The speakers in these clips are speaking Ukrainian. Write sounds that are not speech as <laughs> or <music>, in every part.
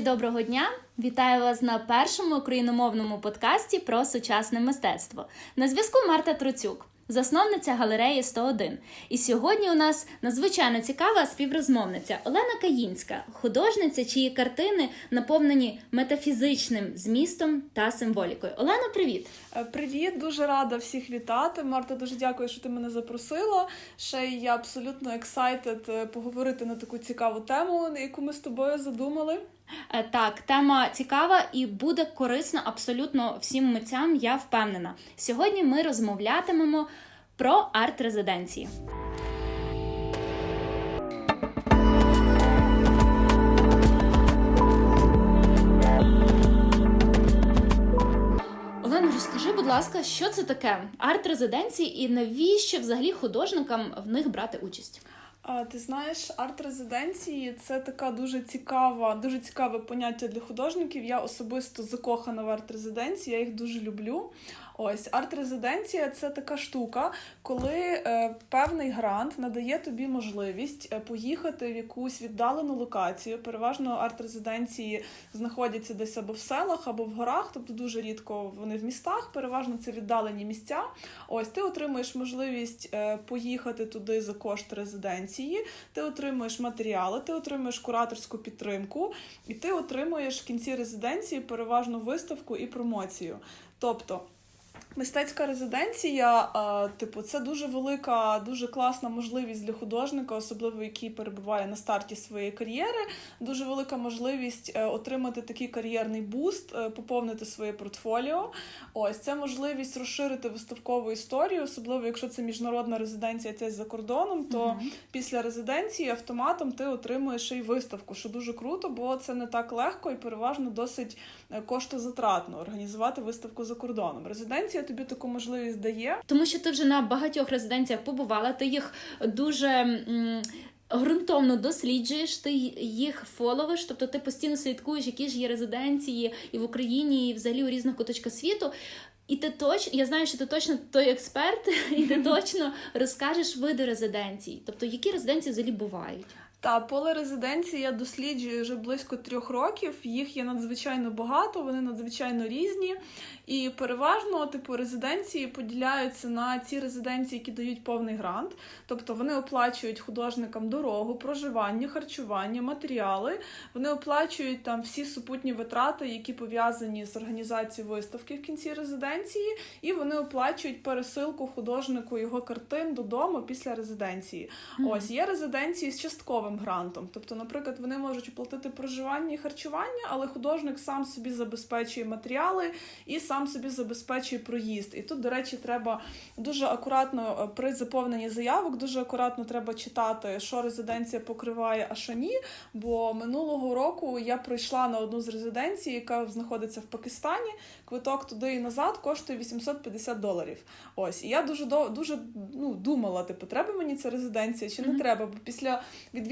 Друзі, доброго дня! Вітаю вас на першому україномовному подкасті про сучасне мистецтво. На зв'язку Марта Троцюк, засновниця галереї 101. І сьогодні у нас надзвичайно цікава співрозмовниця Олена Каїнська, художниця, чиї картини наповнені метафізичним змістом та символікою. Олена, привіт! Е, Привіт, дуже рада всіх вітати. Марта, дуже дякую, що ти мене запросила. Ще й я абсолютно excited поговорити на таку цікаву тему, яку ми з тобою задумали. Е, Так, тема цікава і буде корисна абсолютно всім митцям, я впевнена. Сьогодні ми розмовлятимемо про арт-резиденції. Будь ласка, що це таке арт-резиденції і навіщо взагалі художникам в них брати участь? А, ти знаєш, арт-резиденції це така дуже цікава, дуже цікаве поняття для художників. Я особисто закохана в арт-резиденції, я їх дуже люблю. Ось арт-резиденція це така штука, коли е, певний грант надає тобі можливість е, поїхати в якусь віддалену локацію. Переважно арт-резиденції знаходяться десь або в селах, або в горах, тобто дуже рідко вони в містах. Переважно це віддалені місця. Ось ти отримуєш можливість е, поїхати туди за кошт резиденції, ти отримуєш матеріали, ти отримуєш кураторську підтримку, і ти отримуєш в кінці резиденції переважно виставку і промоцію. Тобто. Мистецька резиденція, е, типу, це дуже велика, дуже класна можливість для художника, особливо який перебуває на старті своєї кар'єри. Дуже велика можливість е, отримати такий кар'єрний буст, е, поповнити своє портфоліо. Ось це можливість розширити виставкову історію, особливо якщо це міжнародна резиденція десь за кордоном, то Мгм. після резиденції автоматом ти отримуєш ще й виставку, що дуже круто, бо це не так легко і переважно досить коштозатратно організувати виставку за кордоном. Резиденція тобі таку можливість дає. Тому що ти вже на багатьох резиденціях побувала, ти їх дуже. м, Грунтовно досліджуєш, ти їх фоловиш, тобто ти постійно слідкуєш, які ж є резиденції і в Україні, і взагалі у різних куточках світу. І ти точно, я знаю, що ти точно той експерт, <laughs> і ти <laughs> точно розкажеш види резиденцій. Тобто, які резиденції взагалі бувають. Та поле резиденції я досліджую вже близько трьох років. Їх є надзвичайно багато, вони надзвичайно різні. І переважно, типу, резиденції поділяються на ці резиденції, які дають повний грант. Тобто вони оплачують художникам дорогу, проживання, харчування, матеріали. Вони оплачують там всі супутні витрати, які пов'язані з організацією виставки в кінці резиденції, і вони оплачують пересилку художнику його картин додому після резиденції. Ось є резиденції з частковим грантом. Тобто, наприклад, вони можуть оплатити проживання і харчування, але художник сам собі забезпечує матеріали і сам собі забезпечує проїзд. І тут, до речі, треба дуже акуратно е, при заповненні заявок, дуже акуратно треба читати, що резиденція покриває, а що ні. Бо минулого року я прийшла на одну з резиденцій, яка знаходиться в Пакистані. Квиток туди і назад коштує 850 доларів. Ось і я дуже дуже ну думала, типу, треба мені ця резиденція чи не Мгм. треба? Бо після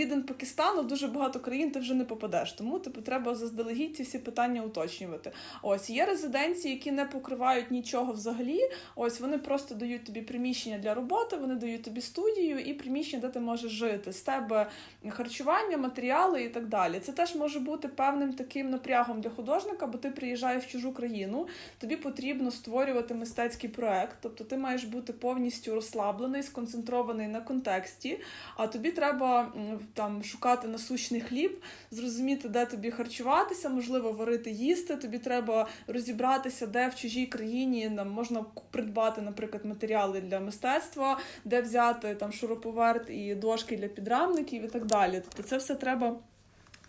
відвідин Пакистану дуже багато країн ти вже не попадеш. Тому типу треба заздалегідь ці всі питання уточнювати. Ось є резиденції, які не покривають нічого взагалі. Ось вони просто дають тобі приміщення для роботи, вони дають тобі студію і приміщення, де ти можеш жити. З тебе харчування, матеріали і так далі. Це теж може бути певним таким напрягом для художника, бо ти приїжджаєш в чужу країну, тобі потрібно створювати мистецький проект, тобто ти маєш бути повністю розслаблений, сконцентрований на контексті. А тобі треба там шукати насущний хліб, зрозуміти, де тобі харчуватися, можливо, варити їсти. Тобі треба розібратися, де в чужій країні нам можна придбати, наприклад, матеріали для мистецтва, де взяти там шуруповерт і дошки для підрамників і так далі. Тобто, це все треба.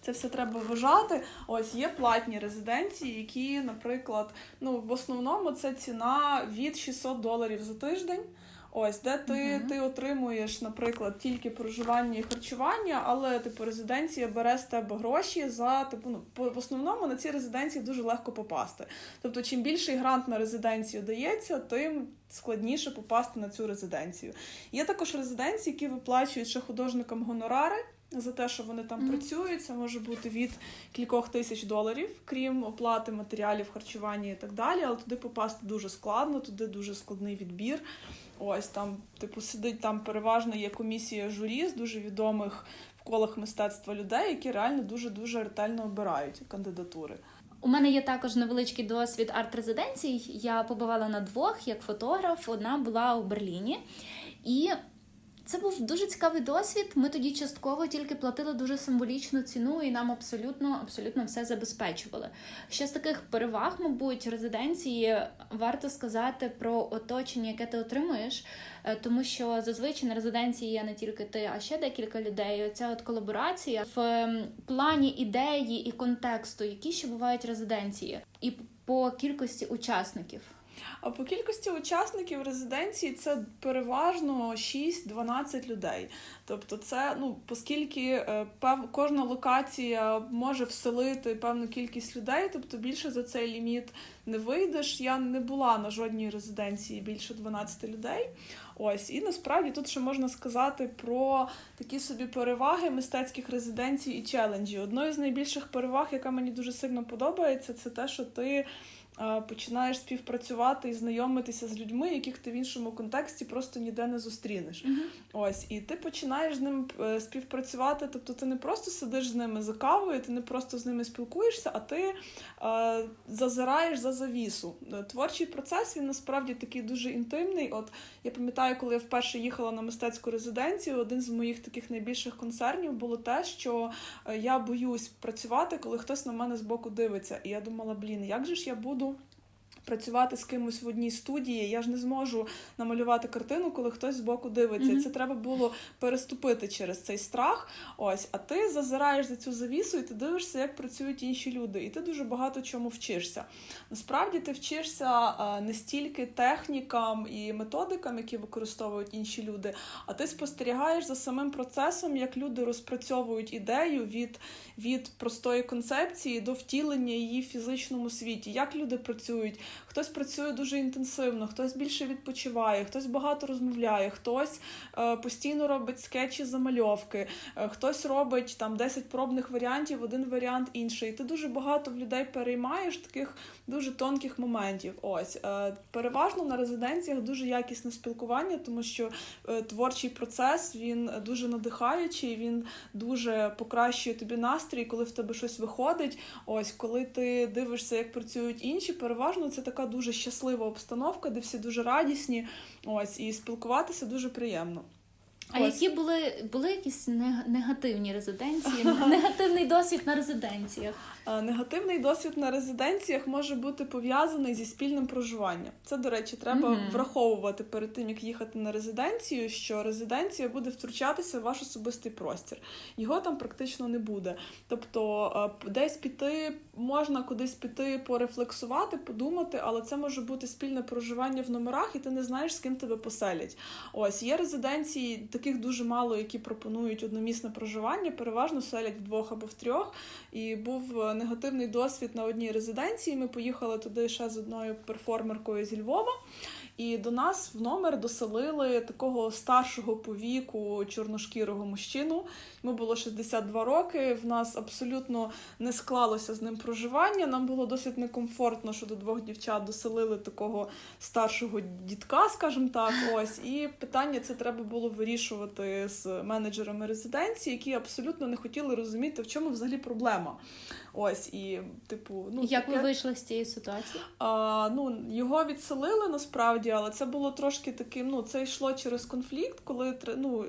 Це все треба вважати. Ось є платні резиденції, які, наприклад, ну в основному це ціна від 600 доларів за тиждень. Ось, де ти, Мгм. ти отримуєш, наприклад, тільки проживання і харчування, але типу резиденція бере з тебе гроші за типу, ну по- в основному на ці резиденції дуже легко попасти. Тобто, чим більший грант на резиденцію дається, тим складніше попасти на цю резиденцію. Є також резиденції, які виплачують ще художникам гонорари. За те, що вони там Мгм. працюють, це може бути від кількох тисяч доларів, крім оплати матеріалів, харчування і так далі. Але туди попасти дуже складно, туди дуже складний відбір. Ось там, типу, сидить там переважно є комісія журі з дуже відомих в колах мистецтва людей, які реально дуже дуже ретельно обирають кандидатури. У мене є також невеличкий досвід арт-резиденцій. Я побувала на двох як фотограф. Одна була у Берліні. І це був дуже цікавий досвід. Ми тоді частково тільки платили дуже символічну ціну, і нам абсолютно абсолютно все забезпечували. Ще з таких переваг, мабуть, резиденції варто сказати про оточення, яке ти отримуєш, Е, тому що зазвичай на резиденції є не тільки ти, а ще декілька людей. Оця от колаборація в плані ідеї і контексту, які ще бувають резиденції, і по кількості учасників. А по кількості учасників резиденції це переважно 6-12 людей. Тобто, це ну, оскільки е, пев, кожна локація може вселити певну кількість людей, тобто більше за цей ліміт не вийдеш. Я не була на жодній резиденції більше 12 людей. Ось і насправді тут ще можна сказати про такі собі переваги мистецьких резиденцій і челенджі. Одною з найбільших переваг, яка мені дуже сильно подобається, це те, що ти. Починаєш співпрацювати і знайомитися з людьми, яких ти в іншому контексті просто ніде не зустрінеш. Ось, і ти починаєш з ним е, співпрацювати. Тобто ти не просто сидиш з ними за кавою, ти не просто з ними спілкуєшся, а ти е, зазираєш за завісу. Е, Творчий процес він насправді такий дуже інтимний. От я пам'ятаю, коли я вперше їхала на мистецьку резиденцію, один з моїх таких найбільших концернів було те, що е, я боюсь працювати, коли хтось на мене збоку дивиться. І я думала, блін, як же ж я буду. Працювати з кимось в одній студії, я ж не зможу намалювати картину, коли хтось збоку дивиться. І це треба було переступити через цей страх. Ось, а ти зазираєш за цю завісу, і ти дивишся, як працюють інші люди. І ти дуже багато чому вчишся. Насправді ти вчишся не стільки технікам і методикам, які використовують інші люди, а ти спостерігаєш за самим процесом, як люди розпрацьовують ідею від, від простої концепції до втілення її в фізичному світі, як люди працюють. Хтось працює дуже інтенсивно, хтось більше відпочиває, хтось багато розмовляє, хтось е, постійно робить скетчі замальовки, е, хтось робить там 10 пробних варіантів, один варіант інший. І ти дуже багато в людей переймаєш таких дуже тонких моментів. Ось е, переважно на резиденціях дуже якісне спілкування, тому що е, творчий процес він дуже надихаючий, він дуже покращує тобі настрій, коли в тебе щось виходить. Ось коли ти дивишся, як працюють інші, переважно це така дуже щаслива обстановка, де всі дуже радісні. Ось і спілкуватися дуже приємно. А Ось. які були, були якісь негативні резиденції, <laughs> негативний досвід на резиденціях? Е, Негативний досвід на резиденціях може бути пов'язаний зі спільним проживанням. Це, до речі, треба Мгм. враховувати перед тим, як їхати на резиденцію, що резиденція буде втручатися в ваш особистий простір. Його там практично не буде. Тобто, е, десь піти можна кудись піти, порефлексувати, подумати, але це може бути спільне проживання в номерах, і ти не знаєш, з ким тебе поселять. Ось є резиденції, таких дуже мало, які пропонують одномісне проживання, переважно селять вдвох або в трьох. І був е, негативний досвід на одній резиденції. Ми поїхали туди ще з одною перформеркою зі Львова. І до нас в номер доселили такого старшого по віку чорношкірого мужчину. Йому було 62 роки. В нас абсолютно не склалося з ним проживання. Нам було досить некомфортно, що до двох дівчат доселили такого старшого дідка, скажімо так. <laughs> Ось і питання це треба було вирішувати з менеджерами резиденції, які абсолютно не хотіли розуміти, в чому взагалі проблема. Ось і, типу, ну Як ви таке- вийшли з цієї ситуації? а, ну, його відселили насправді, але це було трошки таким. Ну, це йшло через конфлікт, коли ну,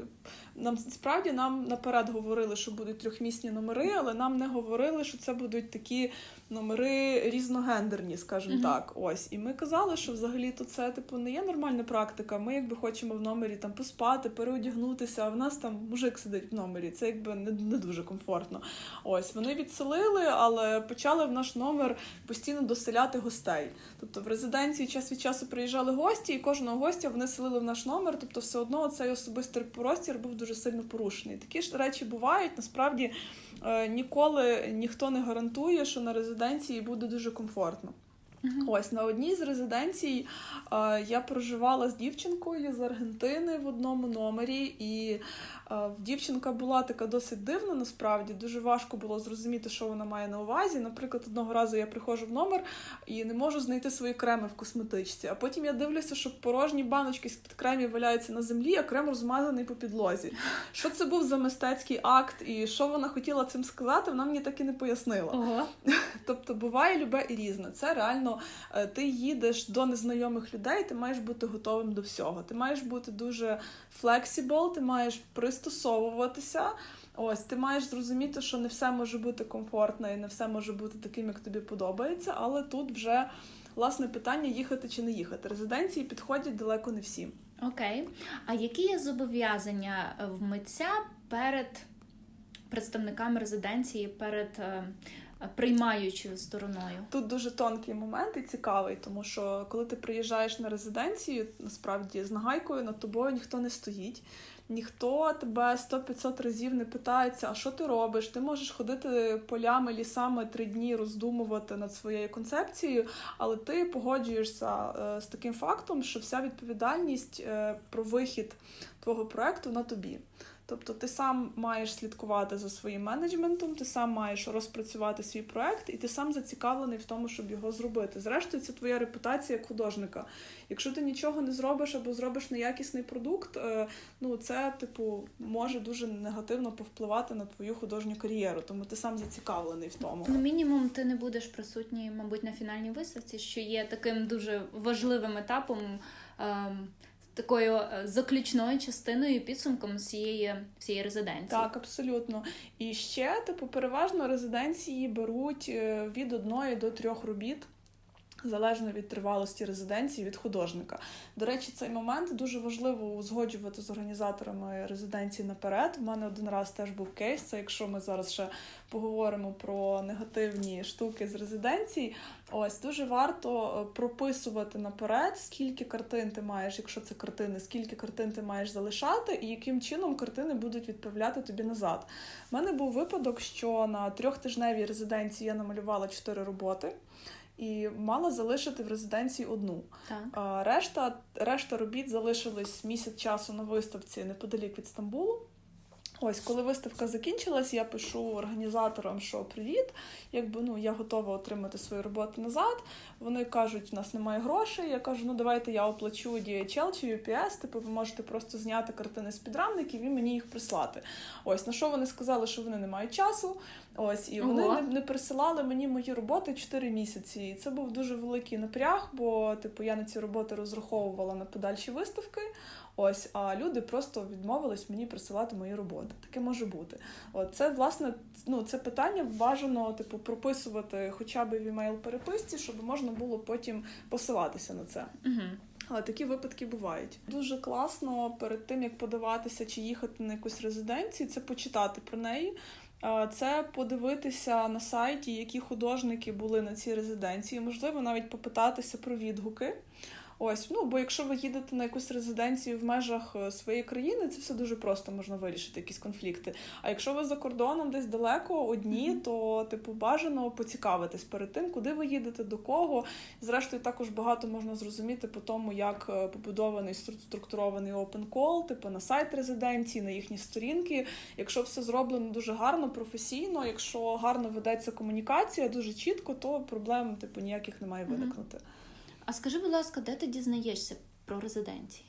нам справді нам наперед говорили, що будуть трьохмісні номери, але нам не говорили, що це будуть такі номери різногендерні, скажімо Мгм. так. Ось. І ми казали, що взагалі то це типу не є нормальна практика. Ми якби хочемо в номері там поспати, переодягнутися, а в нас там мужик сидить в номері. Це якби не, не дуже комфортно. Ось вони відселили, але почали в наш номер постійно доселяти гостей. Тобто в резиденції час від часу приїжджали гості, і кожного гостя вони селили в наш номер. Тобто, все одно цей особистий простір був дуже сильно порушений. Такі ж речі бувають. Насправді ніколи ніхто не гарантує, що на резиденції буде дуже комфортно. Ось на одній з резиденцій е, я проживала з дівчинкою з Аргентини в одному номері, і е, дівчинка була така досить дивна, насправді дуже важко було зрозуміти, що вона має на увазі. Наприклад, одного разу я приходжу в номер і не можу знайти свої креми в косметичці. А потім я дивлюся, що порожні баночки з під кремів валяються на землі, а крем розмазаний по підлозі. Що це був за мистецький акт, і що вона хотіла цим сказати, вона мені так і не пояснила. Ого. <laughs> Тобто буває любе і різне. Це реально е, ти їдеш до незнайомих людей, ти маєш бути готовим до всього. Ти маєш бути дуже flexible, ти маєш пристосовуватися. Ось ти маєш зрозуміти, що не все може бути комфортно і не все може бути таким, як тобі подобається, але тут вже власне питання їхати чи не їхати. Резиденції підходять далеко не всім. Окей. А які є зобов'язання е, в митця перед представниками резиденції, перед е, приймаючою стороною? Тут дуже тонкий момент і цікавий, тому що коли ти приїжджаєш на резиденцію, насправді з нагайкою над тобою ніхто не стоїть. Ніхто тебе 100-500 разів не питається, а що ти робиш? Ти можеш ходити полями, лісами три дні, роздумувати над своєю концепцією, але ти погоджуєшся е, з таким фактом, що вся відповідальність е, про вихід твого проекту на тобі. Тобто ти сам маєш слідкувати за своїм менеджментом, ти сам маєш розпрацювати свій проект, і ти сам зацікавлений в тому, щоб його зробити. Зрештою, це твоя репутація як художника. Якщо ти нічого не зробиш або зробиш неякісний продукт, е, ну це типу може дуже негативно повпливати на твою художню кар'єру, тому ти сам зацікавлений в тому. Ну, мінімум, ти не будеш присутній, мабуть, на фінальній виставці, що є таким дуже важливим етапом, ем, такою е, заключною частиною підсумком всієї, всієї резиденції. Так, абсолютно. І ще, типу, переважно резиденції беруть е, від одної до трьох робіт. Залежно від тривалості резиденції від художника. До речі, цей момент дуже важливо узгоджувати з організаторами резиденції наперед. У мене один раз теж був кейс. Це якщо ми зараз ще поговоримо про негативні штуки з резиденцій. Ось дуже варто е, прописувати наперед, скільки картин ти маєш, якщо це картини, скільки картин ти маєш залишати, і яким чином картини будуть відправляти тобі назад. У мене був випадок, що на трьохтижневій резиденції я намалювала чотири роботи. І мала залишити в резиденції одну. Так. А решта, решта робіт залишились місяць часу на виставці неподалік від Стамбулу. Ось, коли виставка закінчилась, я пишу організаторам, що привіт, якби ну я готова отримати свою роботу назад. Вони кажуть, у нас немає грошей. Я кажу, ну давайте я оплачу DHL чи UPS, типу ви можете просто зняти картини з підрамників і мені їх прислати. Ось на що вони сказали, що вони не мають часу. Ось, і вони Ого. не, не присилали мені мої роботи 4 місяці. І це був дуже великий напряг, бо типу я на ці роботи розраховувала на подальші виставки. Ось, а люди просто відмовились мені присилати мої роботи. Таке може бути. От це власне ну це питання бажано, типу, прописувати хоча б в email переписці, щоб можна було потім посилатися на це. Угу. Але такі випадки бувають. Дуже класно перед тим як подаватися чи їхати на якусь резиденцію, це почитати про неї. Це подивитися на сайті, які художники були на цій резиденції, можливо, навіть попитатися про відгуки. Ось, ну бо якщо ви їдете на якусь резиденцію в межах е, своєї країни, це все дуже просто можна вирішити, якісь конфлікти. А якщо ви за кордоном десь далеко одні, то типу бажано поцікавитись перед тим, куди ви їдете, до кого. Зрештою, також багато можна зрозуміти по тому, як е, побудований структурований open call, типу на сайт резиденції, на їхні сторінки. Якщо все зроблено дуже гарно, професійно, якщо гарно ведеться комунікація, дуже чітко, то проблем типу ніяких не має виникнути. А скажи, будь ласка, де ти дізнаєшся про резиденції?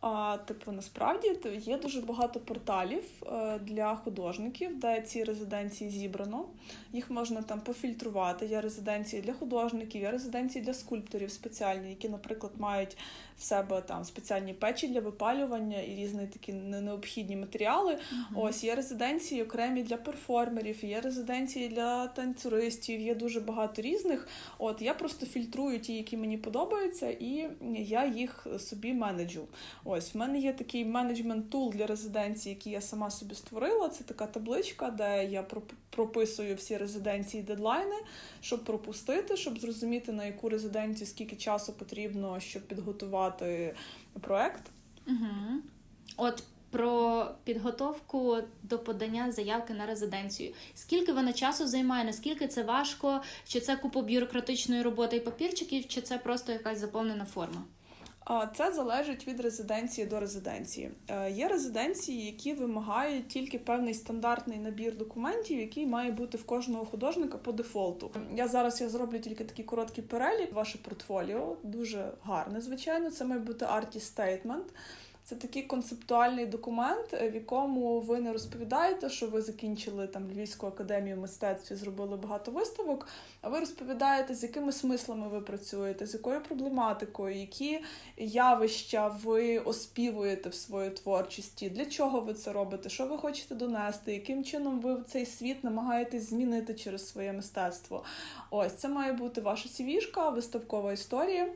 А, типу, насправді є дуже багато порталів е, для художників, де ці резиденції зібрано. Їх можна там пофільтрувати. Є резиденції для художників, є резиденції для скульпторів спеціальні, які, наприклад, мають в себе там спеціальні печі для випалювання і різні такі необхідні матеріали. Ось є резиденції окремі для перформерів, є резиденції для танцюристів, є дуже багато різних. От я просто фільтрую ті, які мені подобаються, і я їх собі менеджу. Ось в мене є такий менеджмент тул для резиденції, який я сама собі створила. Це така табличка, де я проп- прописую всі резиденції дедлайни, щоб пропустити, щоб зрозуміти на яку резиденцію скільки часу потрібно, щоб підготувати проект. Угу. От про підготовку до подання заявки на резиденцію. Скільки вона часу займає? Наскільки це важко? Чи це купа бюрократичної роботи і папірчиків, чи це просто якась заповнена форма? Це залежить від резиденції до резиденції. Е, Є резиденції, які вимагають тільки певний стандартний набір документів, який має бути в кожного художника по дефолту. Я зараз я зроблю тільки такий короткий перелік. Ваше портфоліо дуже гарне, звичайно. Це має бути artist statement. Це такий концептуальний документ, е, в якому ви не розповідаєте, що ви закінчили там Львівську академію мистецтв і зробили багато виставок. А ви розповідаєте, з якими смислами ви працюєте, з якою проблематикою, які явища ви оспівуєте в своїй творчості, для чого ви це робите, що ви хочете донести, яким чином ви цей світ намагаєтесь змінити через своє мистецтво. Ось це має бути ваша сівішка, виставкова історія.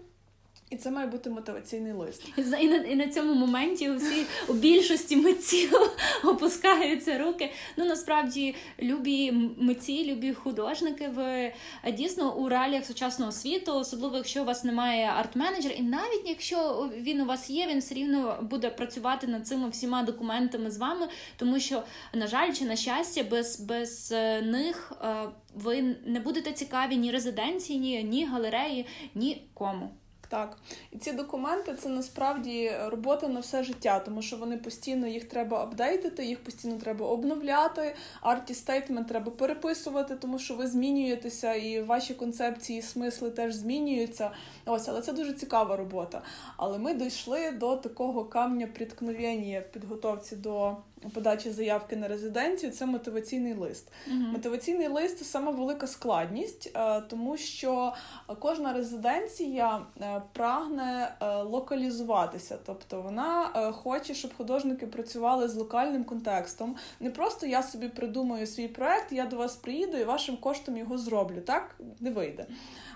І це має бути мотиваційний лист. І І на, і на цьому моменті усі у більшості митців <laughs> опускаються руки. Ну насправді любі митці, любі художники. Ви е, дійсно у реаліях сучасного світу, особливо якщо у вас немає арт-менеджера, і навіть якщо він у вас є, він все рівно буде працювати над цими всіма документами з вами, тому що, на жаль, чи на щастя, без, без е, них е, ви не будете цікаві ні резиденції, ні, ні галереї, ні кому. Так, і ці документи це насправді робота на все життя, тому що вони постійно їх треба апдейтити, їх постійно треба обновляти. Арті стейтмент треба переписувати, тому що ви змінюєтеся, і ваші концепції, смисли теж змінюються. Ось, але це дуже цікава робота. Але ми дійшли до такого камня приткновення в підготовці до подачі заявки на резиденцію. Це мотиваційний лист. Мотиваційний лист це саме велика складність, е, тому що кожна резиденція е, прагне е, локалізуватися, тобто вона хоче, щоб художники працювали з локальним контекстом. Не просто я собі придумаю свій проект, я до вас приїду і вашим коштом його зроблю. Так не вийде.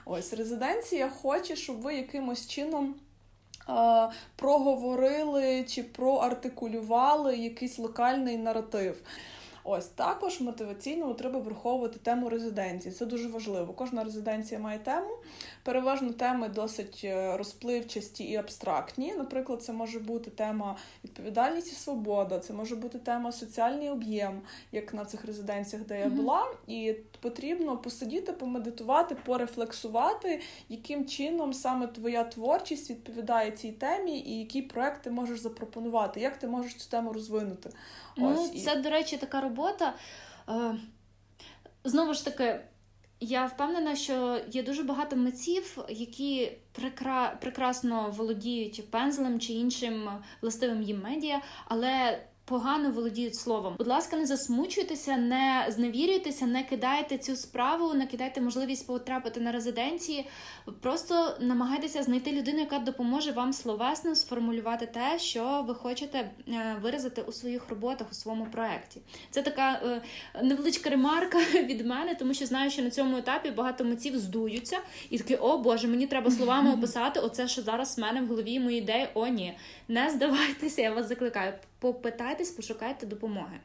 Ось резиденція хоче, щоб ви якимось чином. Е, Проговорили чи проартикулювали якийсь локальний наратив. Ось також мотиваційно треба враховувати тему резиденції. Це дуже важливо. Кожна резиденція має тему. Переважно теми досить е, розпливчасті і абстрактні. Наприклад, це може бути тема відповідальність і свобода, це може бути тема соціальний об'єм, як на цих резиденціях, де я була. І потрібно посидіти, помедитувати, порефлексувати, яким чином саме твоя творчість відповідає цій темі, і які проекти можеш запропонувати, як ти можеш цю тему розвинути. Ну, Ось, і- це, до речі, така робота. Е, знову ж таки, я впевнена, що є дуже багато митців, які прекра... прекрасно володіють пензлем чи іншим властивим їм медіа, але погано володіють словом. Будь ласка, не засмучуйтеся, не зневірюйтеся, не кидайте цю справу, не кидайте можливість потрапити на резиденції. Просто намагайтеся знайти людину, яка допоможе вам словесно сформулювати те, що ви хочете е, виразити у своїх роботах у своєму проєкті. Це така е, невеличка ремарка <laughs> від мене, тому що знаю, що на цьому етапі багато митців здуються і такі, о Боже, мені треба словами <laughs> описати оце, що зараз в мене в голові мої ідеї. О, ні, не здавайтеся, я вас закликаю. Попитайтесь, пошукайте допомоги.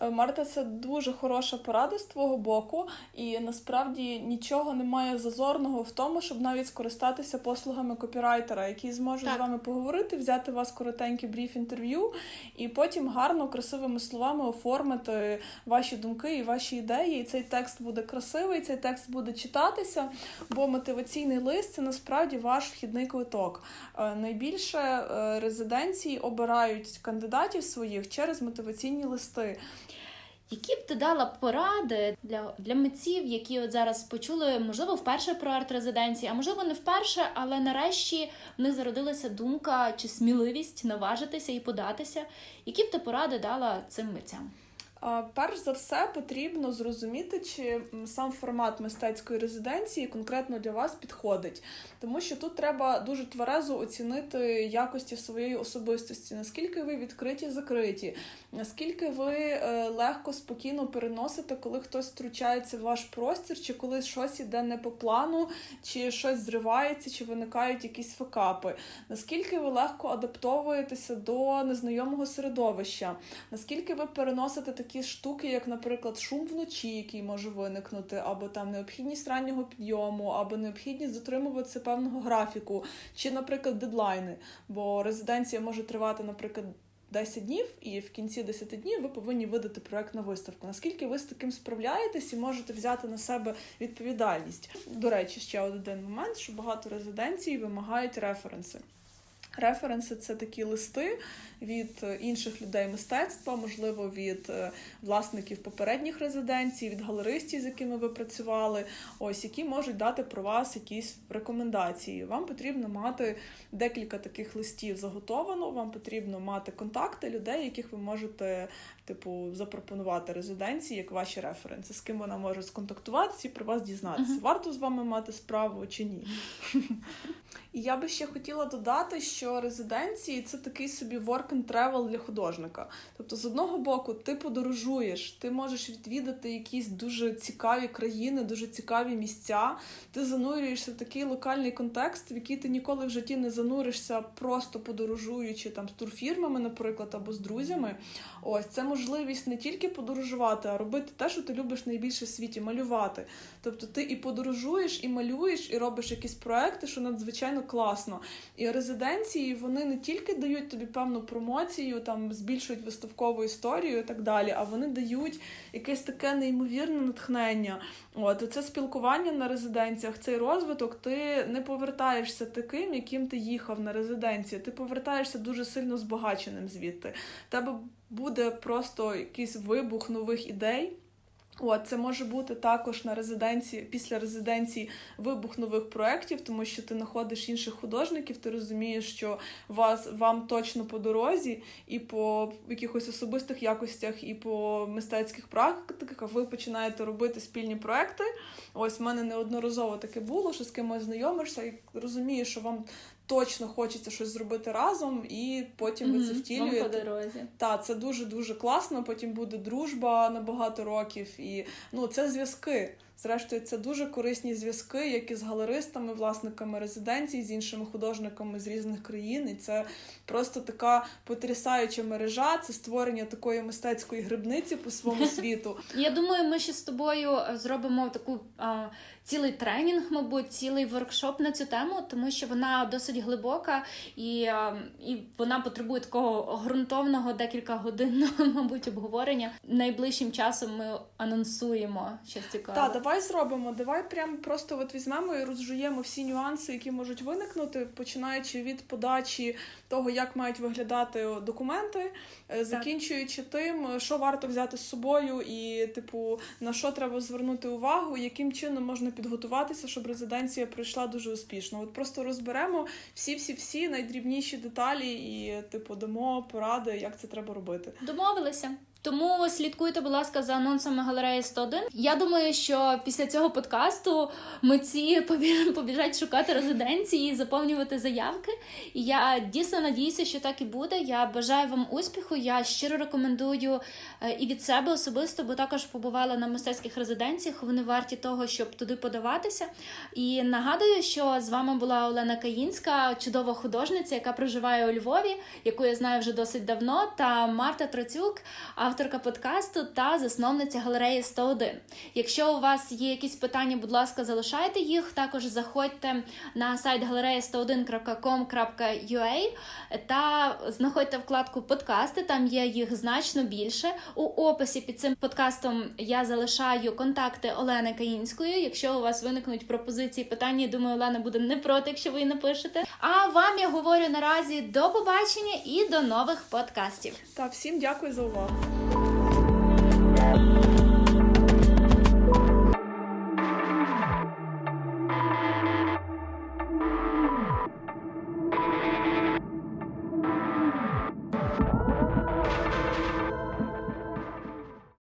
Е, Марта, це дуже хороша порада з твого боку, і насправді нічого немає зазорного в тому, щоб навіть скористатися послугами копірайтера, який зможе Так. з вами поговорити, взяти у вас коротенький бриф інтерв'ю, і потім гарно, красивими словами оформити ваші думки і ваші ідеї. І цей текст буде красивий, цей текст буде читатися, бо мотиваційний лист це насправді ваш вхідний квиток. Е, Найбільше е, резиденції обирають кандидатів своїх через мотиваційні листи. Які б ти дала поради для, для митців, які от зараз почули, можливо, вперше про арт-резиденції, а можливо, не вперше, але нарешті в них зародилася думка чи сміливість наважитися і податися. Які б ти поради дала цим митцям? Перш за все потрібно зрозуміти, чи сам формат мистецької резиденції конкретно для вас підходить, тому що тут треба дуже тверезо оцінити якості своєї особистості, наскільки ви відкриті, закриті, наскільки ви е, легко, спокійно переносите, коли хтось втручається в ваш простір, чи коли щось іде не по плану, чи щось зривається, чи виникають якісь факапи, наскільки ви легко адаптовуєтеся до незнайомого середовища, наскільки ви переносите такі штуки, як, наприклад, шум вночі, який може виникнути, або там необхідність раннього підйому, або необхідність дотримуватися певного графіку, чи, наприклад, дедлайни. Бо резиденція може тривати, наприклад. 10 днів, і в кінці 10 днів ви повинні видати проект на виставку. Наскільки ви з таким справляєтесь і можете взяти на себе відповідальність? До речі, ще один момент, що багато резиденцій вимагають референси. Референси це такі листи від е, інших людей мистецтва, можливо, від е, власників попередніх резиденцій, від галеристів, з якими ви працювали, ось які можуть дати про вас якісь рекомендації. Вам потрібно мати декілька таких листів заготовано. Вам потрібно мати контакти людей, яких ви можете, типу, запропонувати резиденції як ваші референси, з ким вона може сконтактуватися і про вас дізнатися. Мгм. Варто з вами мати справу чи ні. <laughs> І я би ще хотіла додати, що резиденції це такий собі work and travel для художника. Тобто, з одного боку, ти подорожуєш, ти можеш відвідати якісь дуже цікаві країни, дуже цікаві місця. Ти занурюєшся в такий локальний контекст, в який ти ніколи в житті не зануришся, просто подорожуючи там з турфірмами, наприклад, або з друзями. Ось це можливість не тільки подорожувати, а робити те, що ти любиш найбільше в світі малювати. Тобто ти і подорожуєш, і малюєш, і робиш якісь проекти, що надзвичайно класно. І резиденції вони не тільки дають тобі певну промоцію, там збільшують виставкову історію і так далі, а вони дають якесь таке неймовірне натхнення. От це спілкування на резиденціях, цей розвиток. Ти не повертаєшся таким, яким ти їхав на резиденцію. Ти повертаєшся дуже сильно збагаченим звідти. Тебе буде просто якийсь вибух нових ідей. От, це може бути також на резиденції, після резиденції вибух нових проєктів, тому що ти знаходиш інших художників, ти розумієш, що вас вам точно по дорозі, і по якихось особистих якостях, і по мистецьких практиках ви починаєте робити спільні проекти. Ось в мене неодноразово таке було, що з кимось знайомишся і розумієш, що вам точно хочеться щось зробити разом, і потім ви це Мгм, Вам по дорозі. Та це дуже дуже класно. Потім буде дружба на багато років, і ну це зв'язки. Зрештою, це дуже корисні зв'язки, як і з галеристами, власниками резиденцій, з іншими художниками з різних країн. І це просто така потрясаюча мережа. Це створення такої мистецької грибниці по своєму <laughs> світу. Я думаю, ми ще з тобою е, зробимо таку цілий тренінг, мабуть, цілий воркшоп на цю тему, тому що вона досить глибока і, і вона потребує такого ґрунтовного декілька годинного, <laughs> мабуть, обговорення. Найближчим часом ми анонсуємо щось цікаве. Так, давай зробимо. Давай прям просто от візьмемо і розжуємо всі нюанси, які можуть виникнути, починаючи від подачі того, як мають виглядати документи, е, закінчуючи тим, що варто взяти з собою, і, типу, на що треба звернути увагу, яким чином можна підготуватися, щоб резиденція пройшла дуже успішно. От просто розберемо всі-всі-всі найдрібніші деталі і, типу, дамо поради, як це треба робити. Домовилися. Тому слідкуйте, будь ласка, за анонсами галереї 101. Я думаю, що після цього подкасту митці побі- побіжать шукати резиденції, заповнювати заявки. І я дійсно надіюся, що так і буде. Я бажаю вам успіху. Я щиро рекомендую е, і від себе особисто, бо також побувала на мистецьких резиденціях. Вони варті того, щоб туди подаватися. І нагадую, що з вами була Олена Каїнська, чудова художниця, яка проживає у Львові, яку я знаю вже досить давно, та Марта Троцюк, авторка подкасту та засновниця галереї 101. Якщо у вас є якісь питання, будь ласка, залишайте їх. Також заходьте на сайт галереї 101.com.ua та знаходьте вкладку подкасти. Там є їх значно більше. У описі під цим подкастом я залишаю контакти Олени Каїнської. Якщо у вас виникнуть пропозиції, питання, думаю, Олена буде не проти, якщо ви її напишете. А вам я говорю наразі до побачення і до нових подкастів. Та всім дякую за увагу.